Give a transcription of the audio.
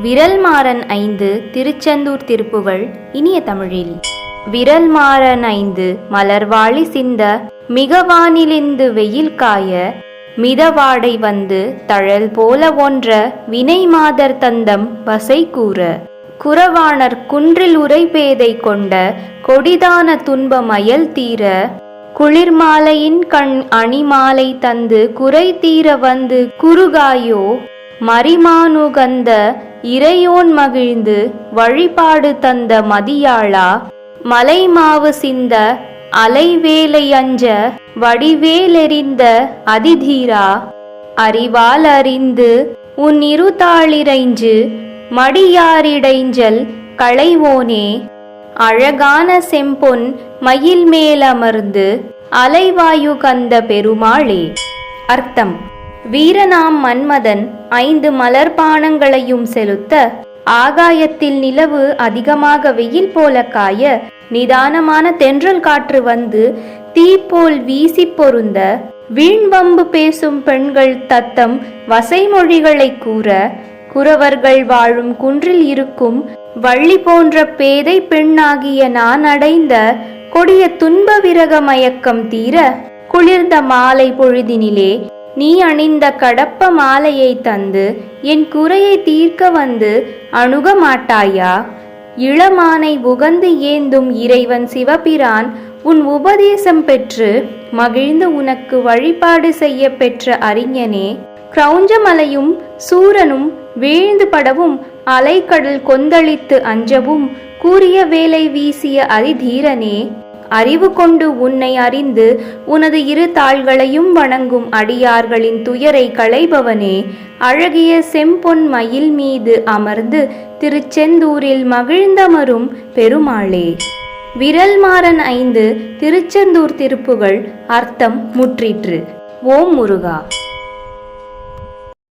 விரல்மாறன் ஐந்து திருச்செந்தூர் திருப்புகள் இனிய தமிழில். விரல்மாறன் ஐந்து மலர்வாழி சிந்த மிகவானிலிந்து வெயில் காய மிதவாடை வந்து தழல் போல ஒன்ற வினை மாதர் தந்தம் வசை கூற. குறவாணர் குன்றில் உரைபேதை கொண்ட கொடிதான துன்ப மயல் தீர. குளிர்மாலையின் கண் அணிமாலை தந்து குறை தீர வந்து குறுகாயோ மரிமானுகந்த இறையோன் மகிழ்ந்து வழிபாடு தந்த மதியாளா? மலைமாவு சிந்த அலைவேலையஞ்ச வடிவேலெறிந்த அதிதீரா? அறிவால் அறிந்து உன் இருதாளிரைஞ்சு மடியாரிடைஞ்சல் களைவோனே? அழகான செம்பொன் மயில் மேலமர்ந்து அலைவாயு கந்த பெருமாளே. அர்த்தம். வீரனாம் மன்மதன் ஐந்து மலர்பானங்களையும் செலுத்த ஆகாயத்தில் நிலவு அதிகமாக வெயில் போல காய நிதானமான தென்றல் காற்று வந்து தீப்போல் வீசி பொருந்த வீண்வம்பு பேசும் பெண்கள் தத்தம் வசைமொழிகளை கூற குறவர்கள் வாழும் குன்றில் இருக்கும் வள்ளி போன்ற பேதை பெண்ணாகிய நான் அடைந்த கொடிய துன்ப விரக மயக்கம் தீர குளிர்ந்த மாலை பொழுதினிலே நீ அணிந்த கடப்ப மாலையை தந்து என் குறையை தீர்க்க வந்து அணுக மாட்டாயா? இளமானை உகந்து ஏந்தும் இறைவன் சிவபிரான் உன் உபதேசம் பெற்று மகிழ்ந்து உனக்கு வழிபாடு செய்ய பெற்ற அறிஞனே. கிரௌஞ்சமலையும் சூரனும் வீழ்ந்து படவும் அலைக்கடல் கொந்தளித்து அஞ்சவும் கூறிய வேலை வீசிய அதிதீரனே. அறிவு கொண்டு உன்னை அறிந்து உனது இரு தாள்களையும் வணங்கும் அடியார்களின் துயரை களைபவனே. அழகிய செம்பொன் மயில் மீது அமர்ந்து திருச்செந்தூரில் மகிழ்ந்தமரும் பெருமாளே. விரல்மாறன் ஐந்து திருச்செந்தூர் திருப்புகள் அர்த்தம் முற்றிற்று. ஓம் முருகா.